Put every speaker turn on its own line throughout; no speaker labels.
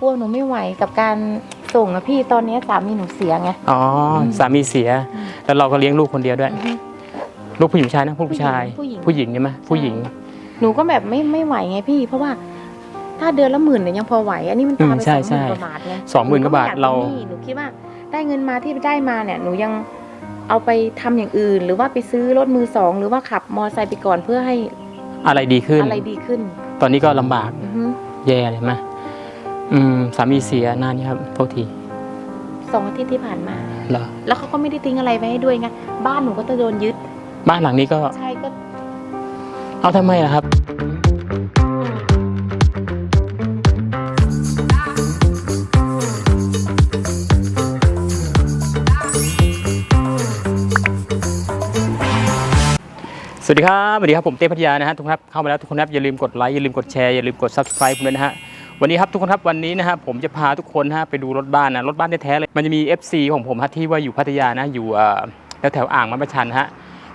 กลัวหนูไม่ไหวกับการส่งนะพี่ตอนนี้สามีหนูเสียไง
อ๋ออ
ม
สามีเสีย
อืม
แล้วเราก็เลี้ยงลูกคนเดียวด้วย
อือฮึ
ลูกผู้หญิงผู้ชายนะผู้ชาย
ผู้หญิง
ผู้หญิงใช่ไหมผู้หญิง
หนูก็แบบไม่ไม่ไหวไงพี่ เพราะว่าถ้าเดือนละหมื่นเนี่ยยังพอไหว อันนี้มัน
อื
ปามไป
ใช่
สองหมื่น
ใช่
กว่าบาทไง
สองหมื่นกว่าบาท
หนู
เรา
ไม่อยกป็นหนี้หนูคิดว่า ได้เงินมาที่ได้มาเนี่ยหนูยังเอาไปทำอย่างอื่น หรือว่าไปซื้อรถมือสอง หรือว่าขับมอเตอร์ไซค์ไปก่อนเพื่อให้
อะไรดีขึ้น
อะไรดีขึ้น
ตอนนี้ก็ลำบาก
อือฮึ
แย่เลยไหม อืมสามีเสียนานยังครับโทษที
สองอาทิตย์ที่ผ่านมา
เหรอ
แล้วเขาก็ไม่ได้ทิ้งอะไรไว้ให้ด้วยไงบ้านหนูก็จะโดนยึด
บ้านหลังนี้ก็
ใช่ก็
เอาทำไมล่ะครับ สวัสดีครับสวัสดีครับผมเต้พัทยานะฮะทุกคนครับเข้ามาแล้วทุกคนครับอย่าลืมกดไลค์อย่าลืมกดแชร์อย่าลืมกด subscribe ผมด้วยนะฮะ วันนี้ครับทุกคนครับวันนี้นะฮะผมจะพาทุกคนนะฮะไปดูรถบ้านนะรถบ้านแท้ๆเลยมันจะมี FC ของผมฮะที่ว่าอยู่พัทยานะอยู่แถวแถวๆอ่างมันประชันฮะ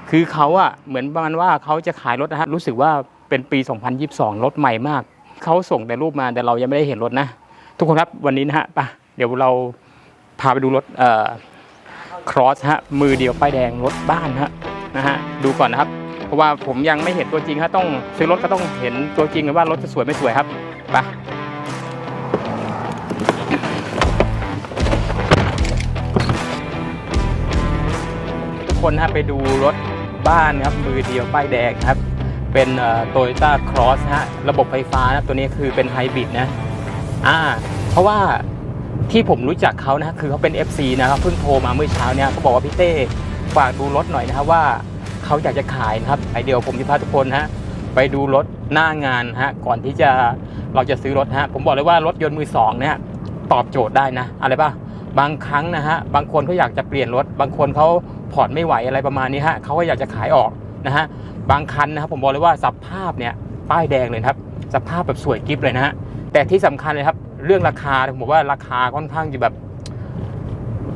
คือเขาอะเหมือนประมาณว่าเขาจะขายรถนะฮะรู้สึกว่าเป็นปี 2022 รถใหม่มากเขาส่งแต่รูปมาแต่เรายังไม่ได้เห็นรถนะ ทุกคนครับวันนี้นะฮะไปเดี๋ยวเราพาไปดูรถเอ่อครอสฮะมือเดียวป้ายแดงรถบ้านฮะนะฮะดูก่อนนะครับ เพราะว่าผมยังไม่เห็นตัวจริงฮะต้องซื้อรถก็ต้องเห็นตัวจริงว่ารถจะสวยไม่สวยครับไป คนฮะไปดูรถบ้านครับมือเดียวป้ายแดงครับ เป็นโตโยต้าครอสฮะระบบไฟฟ้านะตัวนี้คือเป็นไฮบริดนะอ่าเพราะว่าที่ผมรู้จักเขานะคือเขาเป็น FC นะครับเพิ่งโทรมาเมื่อเช้าเนี่ยเขาบอกว่าพี่เต้ฝากดูรถหน่อยนะครับว่าเขาอยากจะขายนะครับไอเดียวผมจะพาทุกคนฮะไปดูรถหน้างานฮะก่อนที่จะเราจะซื้อรถฮะผมบอกเลยว่ารถยนต์มือสองเนี่ยตอบโจทย์ได้นะ อะไรป่ะ บางครั้งนะฮะบางคนเขาอยากจะเปลี่ยนรถ บางคนเขาผ่อนไม่ไหวอะไรประมาณนี้ฮะเขาก็อยากจะขายออกนะฮะบางคันนะครับผมบอกเลยว่าสภาพเนี่ยป้ายแดงเลยครับ สภาพแบบสวยกิ๊บเลยนะฮะแต่ที่สำคัญเลยครับ เรื่องราคาผมบอกว่าราคาค่อนข้างจะแบบ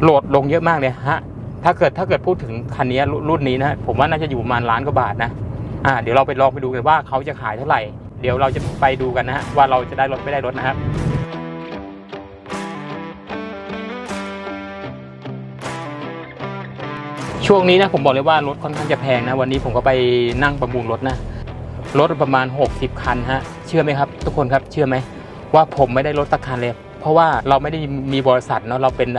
โหลดลงเยอะมากเลยฮะถ้าเกิดถ้าเกิดพูดถึงคันนี้รุ่นนี้นะผมว่าน่าจะอยู่ประมาณล้านกว่าบาทนะอ่าเดี๋ยวเราไปลองไปดูกันว่าเขาจะขายเท่าไหร่ เดี๋ยวเราจะไปดูกันนะฮะว่าเราจะได้รถไม่ได้รถนะครับ ช่วงนี้นะผมบอกเลยว่ารถค่อนข้างจะแพงนะ วันนี้ผมก็ไปนั่งประมูลรถนะรถประมาณ 60 คันฮะเชื่อไหมครับ ทุกคนครับเชื่อไหมว่าผมไม่ได้รถสักคันเลย เพราะว่าเราไม่ได้มีบริษัทเนาะเราเป็น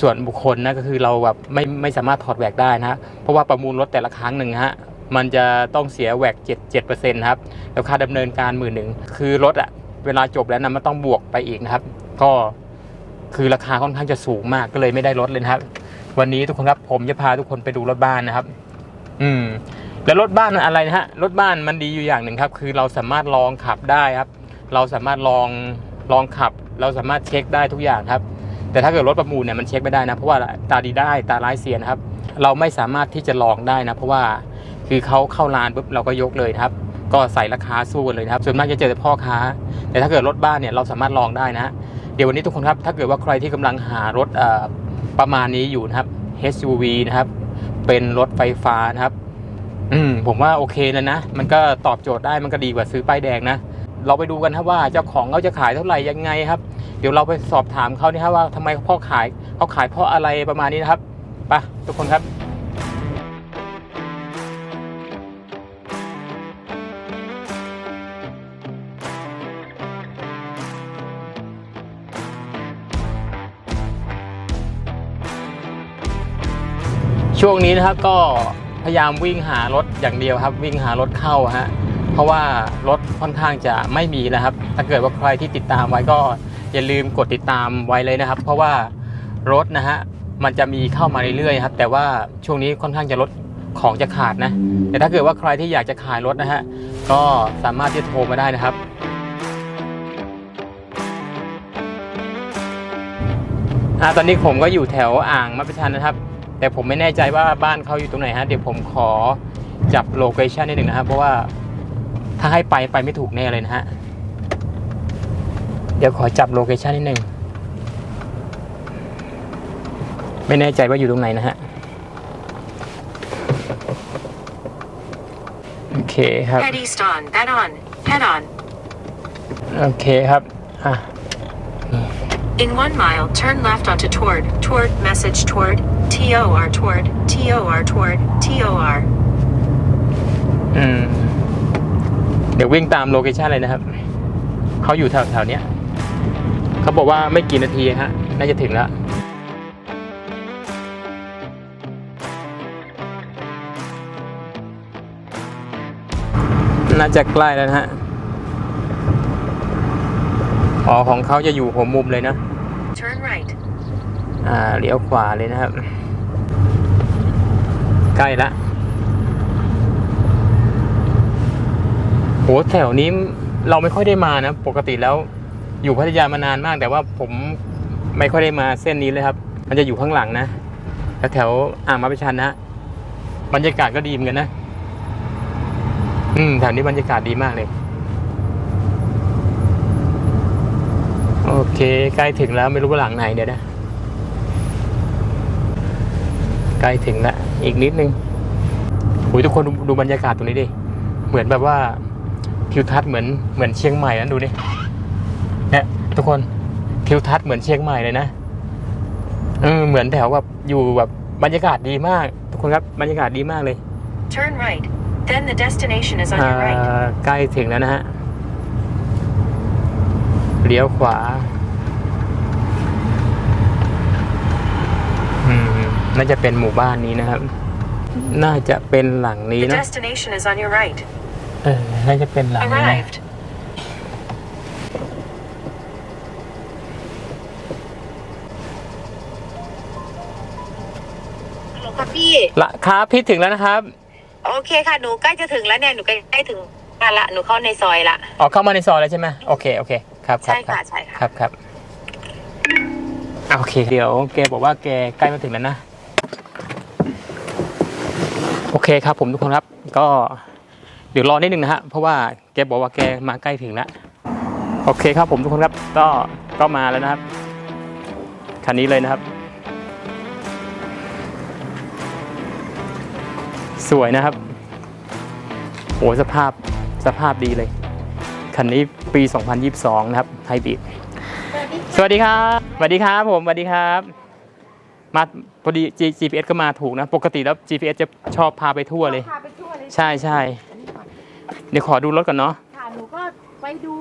ส่วนบุคคลนะก็คือเราแบบไม่ไม่สามารถถอดแหวกได้นะฮะเพราะว่าประมูลรถแต่ละครั้งหนึ่งฮะมันจะต้องเสียแหวก7 7เปอร์เซ็นต์ครับแล้วค่าดำเนินการหมื่นหนึ่งคือรถอะเวลาจบแล้วนะมันต้องบวกไปอีกนะครับ ก็คือราคาค่อนข้างจะสูงมากก็เลยไม่ได้รถเลยนะครับ วันนี้ทุกคนครับผมจะพาทุกคนไปดูรถบ้านนะครับ อืม แล้วรถบ้านมันอะไรนะฮะ รถบ้านมันดีอยู่อย่างหนึ่งครับ คือเราสามารถลองขับได้ครับ เราสามารถลองลองขับ เราสามารถเช็คได้ทุกอย่างครับ แต่ถ้าเกิดรถประมูลเนี่ยมันเช็คไม่ได้นะ เพราะว่าตาดีได้ตาร้ายเสียนะครับ เราไม่สามารถที่จะลองได้นะ เพราะว่าคือเขาเข้าร้านปุ๊บเราก็ยกเลยครับ ก็ใส่ราคาสู้กันเลยครับ ส่วนมากจะเจอแต่พ่อค้า แต่ถ้าเกิดรถบ้านเนี่ยเราสามารถลองได้นะฮะเดี๋ยววันนี้ทุกคนครับ ถ้าเกิดว่าใครที่กำลังหารถเอ่อ ประมาณนี้อยู่นะครับ SUV นะครับ เป็นรถไฟฟ้านะครับ อืมผมว่าโอเคแล้วนะ มันก็ตอบโจทย์ได้มันก็ดีกว่าซื้อป้ายแดงนะ เราไปดูกันครับว่าเจ้าของเขาจะขายเท่าไหร่ยังไงครับ เดี๋ยวเราไปสอบถามเขานี่ครับว่าทำไมพ่อขายเขาขายเพราะอะไรประมาณนี้นะครับไปทุกคนครับ ช่วงนี้นะครับก็พยายามวิ่งหารถอย่างเดียวครับ วิ่งหารถเข้าฮะเพราะว่ารถค่อนข้างจะไม่มีนะครับ ถ้าเกิดว่าใครที่ติดตามไว้ก็อย่าลืมกดติดตามไว้เลยนะครับ เพราะว่ารถนะฮะมันจะมีเข้ามาเรื่อยๆครับ แต่ว่าช่วงนี้ค่อนข้างจะรถของจะขาดนะ แต่ถ้าเกิดว่าใครที่อยากจะขายรถนะฮะก็สามารถที่จะโทรมาได้นะครับ อ่าตอนนี้ผมก็อยู่แถวอ่างมัประชันนะครับ แต่ผมไม่แน่ใจว่าบ้านเขาอยู่ตรงไหนฮะเดี๋ยวผมขอจับโลเคชันนิดหนึ่งนะครับเพราะว่าถ้าให้ไปไปไม่ถูกแน่เลยนะฮะเดี๋ยวขอจับโลเคชันนิดหนึ่งไม่แน่ใจว่าอยู่ตรงไหนนะฮะโอเคครับ
Head east on, head on, head on.
โอเคครับอะ
In one mile, turn left onto Toward, Toward, message Toward, TOR Toward, TOR Toward, TOR.
อืม เดี๋ยววิ่งตามโลเคชันเลยนะครับ เขาอยู่แถวแถวๆเนี้ย เขาบอกว่าไม่กี่นาทีฮะ น่าจะถึงแล้วน่าจะใกล้แล้วนะฮะ อ๋อของเขาจะอยู่หัวมุมเลยนะ
Turn right.
อ่าเลี้ยวขวาเลยนะครับ ใกล้ละโหแถวนี้เราไม่ค่อยได้มานะ ปกติแล้วอยู่พัทยามานานมาก แต่ว่าผมไม่ค่อยได้มาเส้นนี้เลยครับ มันจะอยู่ข้างหลังนะแถวอ่างมาประชันนะบรรยากาศก็ดีเหมือนกันนะ อืมแถวนี้บรรยากาศดีมากเลย โอเค ใกล้ถึงแล้วไม่รู้ว่าหลังไหนเดี๋ยวนะ ใกล้ถึงแล้วอีกนิดนึงโอ้ยทุกคนดูดูบรรยากาศตรงนี้ดิ เหมือนแบบว่าทิวทัศน์เหมือนเหมือนเชียงใหม่นะดูดิเนี่ยทุกคนทิวทัศน์เหมือนเชียงใหม่เลยนะเออเหมือนแถวแบบอยู่แบบบรรยากาศดีมาก ทุกคนครับบรรยากาศดีมากเลย
Turn right. Then the destination is on
อ่า
your right.
ใกล้ถึงแล้วนะฮะเลี้ยวขวา อืม น่าจะเป็นหมู่บ้านนี้นะครับ น่าจะเป็นหลังนี้
The
นะ
destination is on your right.
เออ น่าจะเป็นหลังนี้นะ
Arrived.
ฮัลโหลค่ะพี่
ละครับพี่ถึงแล้วนะครับ
โอเคค่ะ หนูใกล้จะถึงแล้วเนี่ย หนูใกล้ถึงบ้านละ หนูเข้าในซอยละ
ออกเข้ามาในซอยแล้วใช่ไหมโอเค โอเค ครับครับ
ใช่ค่ะ
รับ
ใช่ค่ะ
ครับครับอะโอเค เดี๋ยวแกบอกว่าแกใกล้มาถึงแล้วนะ โอเคครับผมทุกคนครับ ก็เดี๋ยวรอนิดนึงนะฮะเพราะว่าแกบอกว่าแกมาใกล้ถึงแล้วโอเคครับผมทุกคนครับก็ก็มาแล้วนะครับคันนี้เลยนะครับ สวยนะครับโอ้สภาพสภาพดีเลยคันนี้ปี 2022 นะครับไฮบริดสวัสดีครับสวัสดีครับผมสวัสดีครับ มาพอดี G- GPS ก็มาถูกนะ ปกติแล้ว GPS จะชอบพาไปทั่วเลย
พาไปทั่วเลย
ใช่ใช่เดี๋ยวขอดูรถก่อนเนาะ
ค่ะหนูก็ไปดู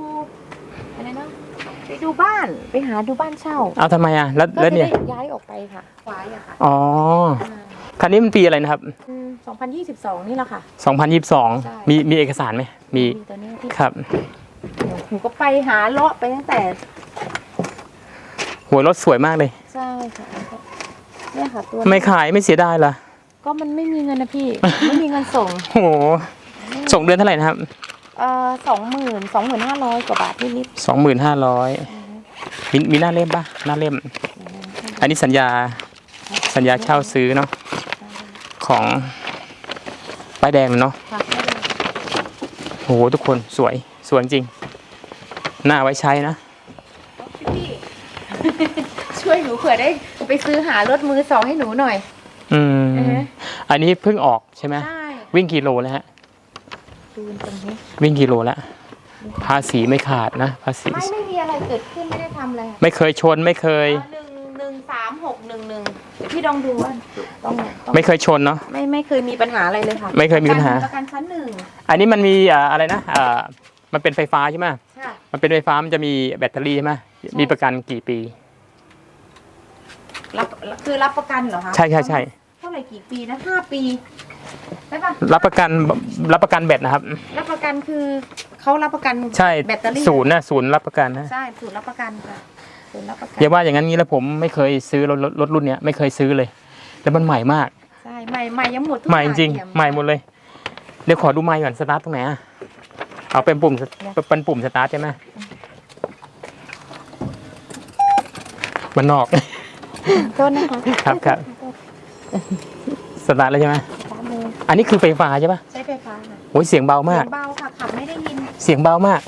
อะไรนะไปดูบ้านไปหาดูบ้านเช่า
เอาทำไมอะแล้ว
ก็
แล้ว
จะ
เนี่ย
ได้ย้ายออกไปค่ะขวายอะค่ะ
อ๋อ คันนี้มันปีอะไรนะครับ
อืม2022 นี่แหละค่ะ ใช่
2022 มีมีเอกสารไหมมี
ตัวเนี้ยที่
ครับ
หนูก็ไปหาเลาะไปตั้งแต่
หัวรถสวยมากเลย
ใช่ค่ะ เนี่ยค่ะตัว
ไม่ขายไม่เสียดายเหรอ
ก็มันไม่มีเงินนะพี่ ไม่มีเงินส่ง
โอ้โหส่งเดือนเท่าไหร่นะครับ
เอ่อสองหมื่นสองหมื่นห้าร้อยกว่าบาทนิด
สองหมื่นห้าร้อยมีมีหน้าเล่มปะหน้าเล่ม อันนี้สัญญาสัญญาเช่าซื้อเนาะของป้ายแดงเนาะ
ๆค่ะไม่เป็นไร
โหทุกคนสวยสวยจริงหน้าไว้ใช้นะ
พี่ ช่วยหนูเผื่อได้ ไปซื้อหารถมือสองให้หนูหน่อย
อืม
อือฮะ
อันนี้เพิ่งออกใช่ไหม
ใช่
วิ่งกี่โลแล้วฮะ
ดูตรงนี้
วิ่งกี่โลแล้วภาษีไม่ขาดนะ ภาษี
ไม่ไม่มีอะไรเกิดขึ้นไม่ได้ทำอะไรค่ะ
ไม่เคยชนไม่เคย
หนึ่งหนึ่งสามหกหนึ่งหนึ่งพี่ลองดูว่าต้องต้อง
ไม่เคยชนเนาะ
ไม่ไม่เคยมีปัญหาอะไรเลยค่ะ
ไม่เคยมีปัญหา
ประกันชั้นหนึ่ง
อันนี้มันมีอ่าอะไรนะอ่ามันเป็นไฟฟ้าใช่ไหม
ค่ะ
มันเป็นไฟฟ้ามันจะมีแบตเตอรี่ใช่ไหมมีประกันกี่ปี
รับคือรับประกันเหรอคะ
ใช่ใช่ใช่
เท่าไหร่กี่ปีนะห้าปีใช่ปะ
รับประกันรับประกันแบตนะครับ
รับประกันคือเขารับประกัน
ใช่
แบตเตอรี่
ศูนย์นะศูนย์รับประกันนะ
ใช่ศูนย์รับประกันค่ะศูนย์รับประกัน
อย่าว่าอย่างนั้นงี้แล้วผมไม่เคยซื้อรถรถรถรุ่นเนี้ยไม่เคยซื้อเลย แล้วมันใหม่มาก
ใช่ใหม่ใหม่ยังหมดทุก
ใหม่จริง
อย่า
ๆใหม่หมดเลยเดี๋ยวขอดูไมค์ก่อนสตาร์ทตรงไหนอะเอาเป็นปุ่มเป็นปุ่มสตาร์ทใช่ไหมมันนอก
โทษนะคะ
ครับครับสตาร์ทแล้วใช่ไหม
ตามเลย
อันนี้คือไฟฟ้าใช่ปะ
ใช้ไฟฟ้าค่ะ
โอ้ยเสียงเบามาก
เสียงเบาค่ะขับไม่ได้ยิน
เสียงเบามาก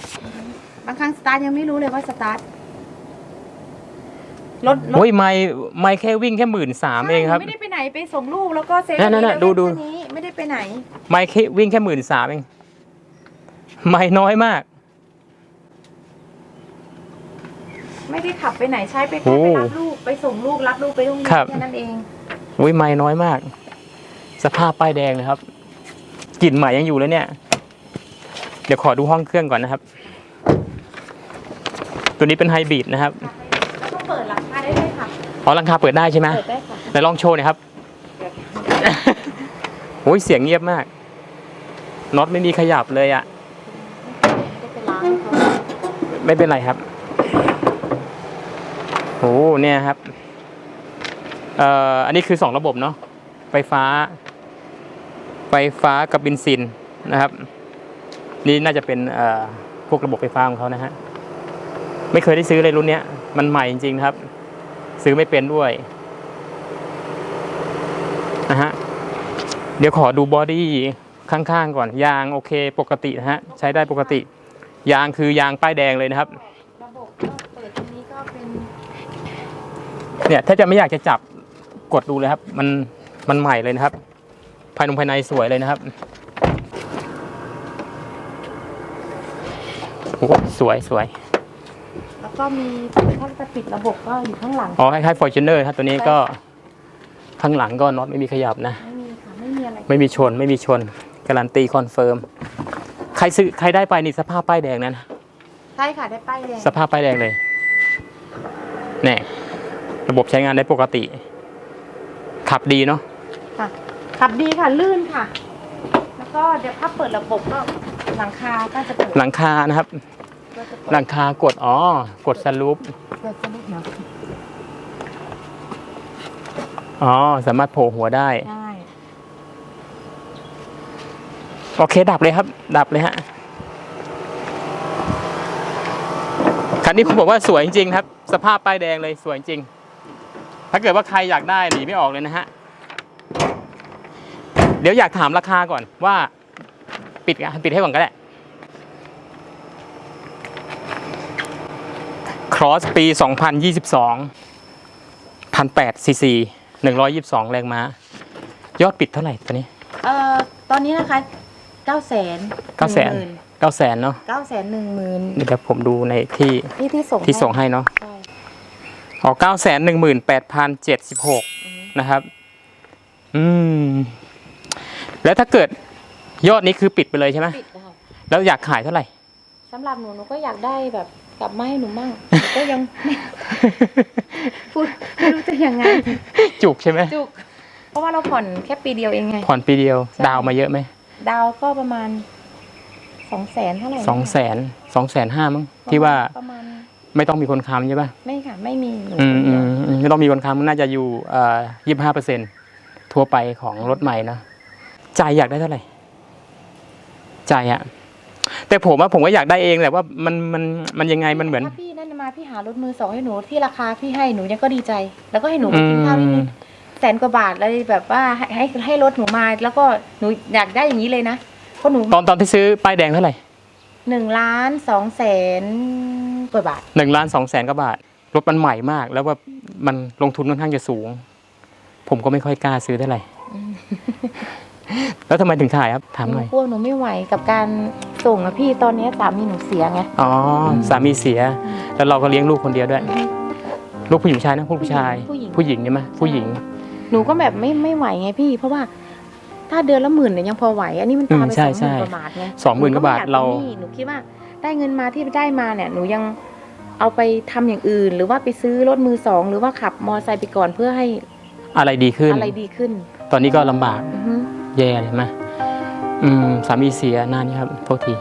บางครั้งสตาร์ทยังไม่รู้เลยว่าสตาร์ทรถรถ
โอ้ยไม่ไม่แค่วิ่งแค่หมื่นสามเองครับ
ไม่ได้ไปไหนไปส่งลูกแล้วก็เซฟ
นั่นๆๆ
อั
ดูดู
แค่นี้ไม่ได้ไปไหน
ไม่แค่วิ่งแค่หมื่นสามเอง ไม่น้อยมาก
ไม่ได้ขับไปไหนใช้ไป
โอ้
แค่ไปรับลูกไปส่งลูกรับลูกไปโรงเรีย
ครับ
นแค่นั้นเอง
อุ้ยไม่น้อยมาก สภาพป้ายแดงเลยครับกลิ่นใหม่ยังอยู่เลยเนี่ย เดี๋ยวขอดูห้องเครื่องก่อนนะครับ ตัวนี้เป็นไฮบริดนะครับ
แล้วก็เปิดหลังคาได้ด้วยค่ะ
อ๋อหลังคาเปิดได้ใช่ไหม
เปิดได้ค่ะ
ไหนลองโชว์หน่อยครับโอ้ยเสียงเงียบมากน็อตไม่มีขยับเลยอะ่ะ
ก็ไปล้างให้เขา
ไม่เป็นไรครับ โอ้เนี่ยครับเอ่ออันนี้คือสองระบบเนาะไฟฟ้า ไฟฟ้ากับบินซินนะครับ นี่น่าจะเป็นเอ่อพวกระบบไฟฟ้าของเขานะฮะไม่เคยได้ซื้อเลยรุ่นเนี้ย มันใหม่จริงๆนะครับ ซื้อไม่เป็นด้วยนะฮะเดี๋ยวขอดูบอดี้ข้างๆก่อน ยางโอเคปกตินะฮะ ใช้ได้ปกติ ยางคือยางป้ายแดงเลยนะครั
บก็เปิดตรงนี้ก็เป็น
เนี่ยถ้าจะไม่อยากจะจับกดดูเลยครับ มันมันใหม่เลยนะครับ ภายในภายในสวยเลยนะครับโอ้โหสวยสวย
แล้วก็มีถ้าจะปิดระบบก็อยู่ข้างหลัง
อ๋อคล้ายๆฟอร์จูเนอร์ครับตัวนี้ก็ข้างหลังก็น็อตไม่มีขยับนะ
ไม่มีค่ะไม่มีอะไร
ไม่มีชนไม่มีชน การันตีคอนเฟิร์ม ใครซื้อใครได้ไปนี่สภาพป้ายแดงนั้น
ใช่ค่ะได้ป้ายแดง
สภาพป้ายแดงเลยเนี่ย ระบบใช้งานได้ปกติ ขับดีเนาะ
ค่ะ ขับดีค่ะลื่นค่ะ แล้วก็เดี๋ยวถ้าเปิดระบบก็หลังคาก็จะเปิด
หลังคานะครับ
ก็จะเปิด
หลังคากดอ๋อกดสลูป
เปิดสนุกเนาะ
อ๋อสามารถโผล่หัวได้
ใช่
โอเค ดับเลยครับ ดับเลยฮะคันนี้ผมบอกว่าสวยจริงๆครับ สภาพป้ายแดงเลยสวยจริง ถ้าเกิดว่าใครอยากได้หนีไม่ออกเลยนะฮะ เดี๋ยวอยากถามราคาก่อนว่าปิดอะปิดให้ก่อนก็ได้ Cross ปี 2022 1,800ซีซี122 แรงม้า ยอดปิดเท่าไหร่ตัวนี้
เอ่อ ตอนนี้นะคะเก้าแสน
เก้าแสนเก้าแสนเนาะ
เก้าแสนหนึ่งหมื่น
เดี๋ยวผมดูในที่
ที่ที่ส่ง
ที่ส่งให้เนาะ
ใช่
อ๋อเก้าแสนหนึ่งหมื่นแปดพันเจ็ดสิบหก
อืม
นะครับ อืม แล้วถ้าเกิดยอดนี้คือปิดไปเลยใช่ไหม
ปิดนะคะ
แล้วอยากขายเท่าไหร่
สำหรับหนูหนูก็อยากได้แบบกลับมาให้หนูมั่งหนูก็ยังพูดไม่รู้จะยังไง
จุกใช่ไหม
จุก เพราะว่าเราผ่อนแค่ปีเดียวเองไง
ผ่อนปีเดียว
ใช่
ดาวมาเยอะไหม
ดาวก็ประมาณสองแสนเท่าไหร่นะ
สองแสนสองแสนห้ามั้งที่ว่า
ประมาณ
ไม่ต้องมีคนค้ำใช่ปะ
ไม่ค่ะ ไม่มีหนู
อืม
คน
อื
เดียว
มอืมไม่ต้องมีคนค้ำน่าจะอยู่เอ่อยี่สิบห้าเปอร์เซ็นทั่วไปของรถใหม่นะใจายอยากได้เท่าไหร่ ใจายอะแต่ผมว่าผมก็อยากได้เองแต่ว่ามันมันมันยังไงมันเหมือน
ถ้าพี่นั่นมาพี่หารถมือสองให้หนูที่ราคาพี่ให้หนูยังก็ดีใจ แล้วก็ให้หนูไปกินข้าวนิดนึงแสนกว่าบาทเลยแบบว่าให้ให้ให้รถหนูมา แล้วก็หนูอยากได้อย่างนี้เลยนะเพราะหนู
ตอนตอนที่ซื้อป้ายแดงเท่าไหร่
หนึ่งล้านสองแสน กว่าบาท
หนึ่งล้านสองแสนกว่าบาท รถมันใหม่มาก แล้วว่ามันลงทุนค่อนข้างจะสูง ผมก็ไม่ค่อยกล้าซื้อเท่าไหร่แล้วทำไมถึงถ่ายครับถาม
ห
ห
นู
น่อย
กลัวหนูไม่ไหวกับการส่งอะพี่ตอนนี้สามีหนูเสียไง
อ๋อสามีเสีย แล้วเราก็เลี้ยงลูกคนเดียวด้วย ลูกผู้หญิงผู้ชายนะผู้ชาย
ผู้หญิง
ผู้หญิงใช่ไหมผู้หญิง
หนูก็แบบไม่ไม่ไหวไงพี่ เพราะว่าถ้าเดือนละหมื่นเนี่ยยังพอไหว อันนี้มันปาไป
อืมใช่
สองหมื่น
ใช่
กว่าบาทไง
สองหมื่นกว่าบาท
หนู
เรา
ก็ไม่อยกป็นหนี้หนูคิดว่า ได้เงินมาที่ได้มาเนี่ยหนูยังเอาไปทำอย่างอื่น หรือว่าไปซื้อรถมือสองหรือว่าขับมอไซค์ไปก่อนเพื่อให้
อะไรดีขึ้น
อะไรดีขึ้น
ตอนนี้ก็ลำบาก
อือฮึ
แย่เลยไหมอืมสามีเสียนานนี่ครับโทษที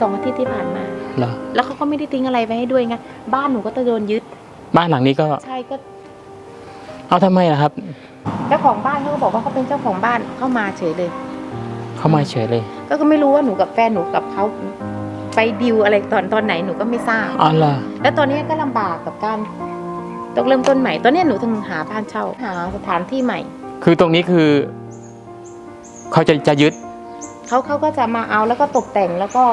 สองอาทิตย์ที่ผ่านมา
เหรอ
แล้วเขาก็ไม่ได้ทิ้งอะไรไว้ให้ด้วยไงบ้านหนูก็จะโดนยึด
บ้านหลังนี้ก็
ใช่ก็
เอาทำไมล่ะครับ
เจ้าของบ้านเขาก็บอกว่าเขาเป็นเจ้าของบ้านเข้ามาเฉยเลย
เข้ามาเฉยเลย
ก็ก็ไม่รู้ว่าหนูกับแฟนหนูกับเขา ไปดิวอะไรตอนตอนไหนหนูก็ไม่ทราบ
อ๋อเหรอ
แล้วตอนนี้ก็ลำบากกับการต้องเริ่มต้นใหม่ ตอนนี้หนูถึงหาบ้านเช่าหาสถานที่ใหม่
คือตรงนี้คือ เขาจะจะยึด
เขาเขาก็จะมาเอาแล้วก็ตกแต่งแล้วก็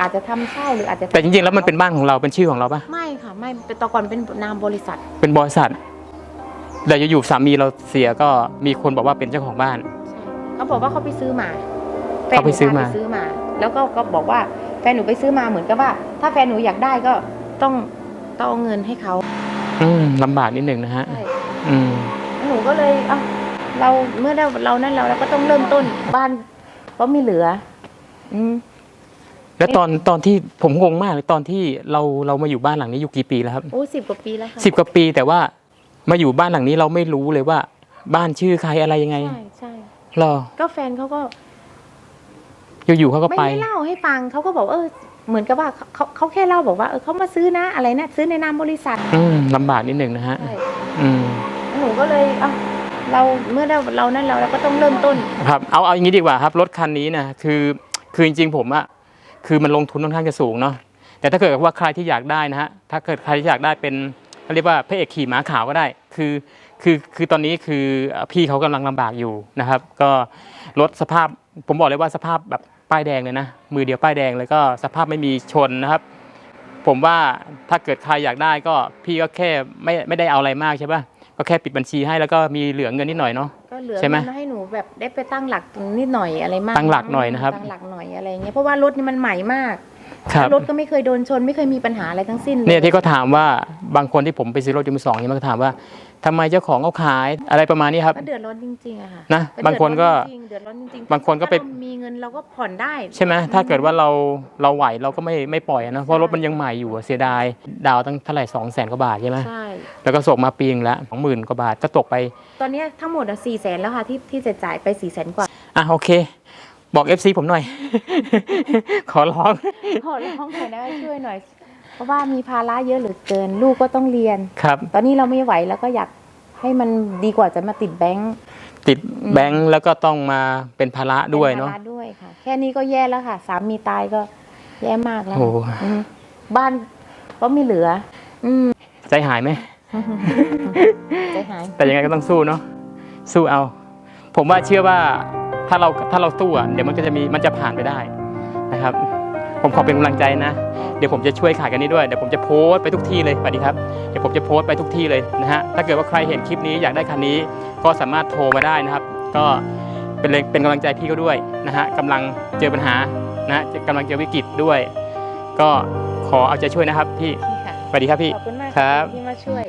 อาจจะทำเช่าหรืออาจจะ
แต่จริงๆ แล้วมันเป็นบ้านของเราเป็นชื่อของเราปะ
ไม่ค่ะ ไม่เป็นแตอก่อนเป็นนามบริษัท
เป็นบริษัทแต่อยู่ๆสามีเราเสียก็มีคนบอกว่าเป็นเจ้าของบ้าน
ใช่เขาบอกว่าเขาไปซื้อมาแฟน
เขา
ห
ไป
นู
ซื้อมา
พไปซื้อมา แล้วก็ก็บอกว่า แฟนหนูไปซื้อมาเหมือนกับว่า ถ้าแฟนหนูอยากได้ก็ต้องต้องเอาเงินให้เขา
อืมลำบากนิดหนึ่งนะฮะ
ใช่
อืม
หนูก็เลยเอ้าเราเมื่อเราเรานั่นเราเราก็ต้องเริ่มต้นบ้านก็ไม่เหลือ อืม
แล้วตอนตอนที่ผมงงมากเลยตอนที่เราเรามาอยู่บ้านหลังนี้อยู่กี่ปีแล้วครับ
โอ้สิบกว่าปีแล้วค่ะ
สิบกว่าปีแต่ว่ามาอยู่บ้านหลังนี้เราไม่รู้เลยว่า บ้านชื่อใครอะไรยังไง
ใช่ใช่
หรอ
ก็แฟนเขาก็
อยู่ๆเขาก็
ไม่
ไป
ไม่เล่าให้ฟังเขาก็บอกเออเหมือนกับว่าเขาเขาเขาแค่เล่าบอกว่าเออเขามาซื้อนะอะไรนะซื้อในนามบริษัท
อืมลำบากนิดหนึ่งนะฮะ
ใช่
อืม
หนูก็เลยเอ้าเราเมื่อเราเรานั่นเราเราก็ต้องเริ่มต้น
ครับเอาเอาอย่างนี้ดีกว่าครับรถคันนี้นะคือคือจริงๆผมอะคือมันลงทุนค่อนข้างจะสูงเนาะแต่ถ้าเกิดว่าใครที่อยากได้นะฮะถ้าเกิดใครที่อยากได้เป็นเขาเรียกว่าพระเอกขี่ม้าขาวก็ได้ คือคือคือตอนนี้คือพี่เขากำลังลำบากอยู่นะครับ ก็รถสภาพผมบอกเลยว่าสภาพแบบ ป้ายแดงเลยนะ มือเดียวป้ายแดงเลยก็สภาพไม่มีชนนะครับ ผมว่าถ้าเกิดใครอยากได้ก็พี่ก็แค่ไม่ไม่ได้เอาอะไรมากใช่ปะก็แค่ปิดบัญชีให้แล้วก็มีเหลือเงินนิดหน่อยเนาะ
ก็เหลือ
ใช่ไหม
เงินให้หนูแบบได้ไปตั้งหลักนิดหน่อยอะไรมาก
ตั้งหลักหน่อยนะครับ
ตั้งหลักหน่อยอะไรเงี้ยเพราะว่ารถนี่มันใหม่มาก
ครับ
รถก็ไม่เคยโดนชนไม่เคยมีปัญหาอะไรทั้งสิ้นล
เนี่ยที่เขาถามว่าบางคนที่ผมไปซื้อรถยนต์มือสองเนี่ยมันก็ถามว่า ทำไมเจ้าของเขาขายอะไรประมาณนี้ครับ
ก็เดือดร้อนจริงๆอะค่ะ
นะ
ก็
บางคนก็
เดือดร้อนจริงๆเดือดร้อนจริงๆ
บางคนก็ไป
ถ้าเรามีเงินเราก็ผ่อนได้
ใช่ไหมถ้าเกิดว่าเราเราไหวเราก็ไม่ไม่ปล่อยอะนะเพราะรถมันยังใหม่อยู่อะเสียดาย ดาวตั้งเท่าไหร่สองแสนกว่าบาทใช่ไหม
ใช่
แล้วก็ส่งมาปีนึงละสองหมื่นกว่าบาทก็ตกไป
ตอนเนี้ยทั้งหมดสี่แสนแล้วค่ะที่ที่จะจ่ายไปสี่แสนกว่า
อะโอเค บอก FC ผมหน่อย ขอร้อง
ขอร้องหน่อยนะช่วยหน่อย เพราะว่ามีภาระเยอะเหลือเกิน ลูกก็ต้องเรียน
ครับ
ตอนนี้เราไม่ไหวแล้วก็อยากให้มันดีกว่าจะมาติดแบงค์
ติดแบงค์แล้วก็ต้องมาเป็นภาระด้วยเนาะ
ป็ภรด้วยค่ะ แค่นี้ก็แย่แล้วค่ะ สามีตายก็แย่มากแล้ว
โอ้
อืมบ้านก็ไม่เหลือ อืม
ใจหายไหม
ใจหาย
แต่ยังไงก็ต้องสู้เนาะสู้เอา ผมว่าเชื่อว่าถ้าเราถ้าเราสู้อะเดี๋ยวมันก็จะมีมันจะผ่านไปได้นะครับ ผมขอเป็นกำลังใจนะ เดี๋ยวผมจะช่วยขายกันนี้ด้วย เดี๋ยวผมจะโพสต์ไปทุกที่เลยสวัสดีครับ เดี๋ยวผมจะโพสต์ไปทุกที่เลยนะฮะ ถ้าเกิดว่าใครเห็นคลิปนี้อยากได้คันนี้ ก็สามารถโทรมาได้นะครับ ก็เป็นแรงเป็นกำลังใจพี่เขาด้วยนะฮะกำลังเจอปัญหานะฮะกำลังเจอวิกฤตด้วย ก็ขอเอาใจช่วยนะครับพี่
นี่ค่ะ
สวัสดีครับพี่
ขอบคุณมาก
ครับ
ที่มาช่วย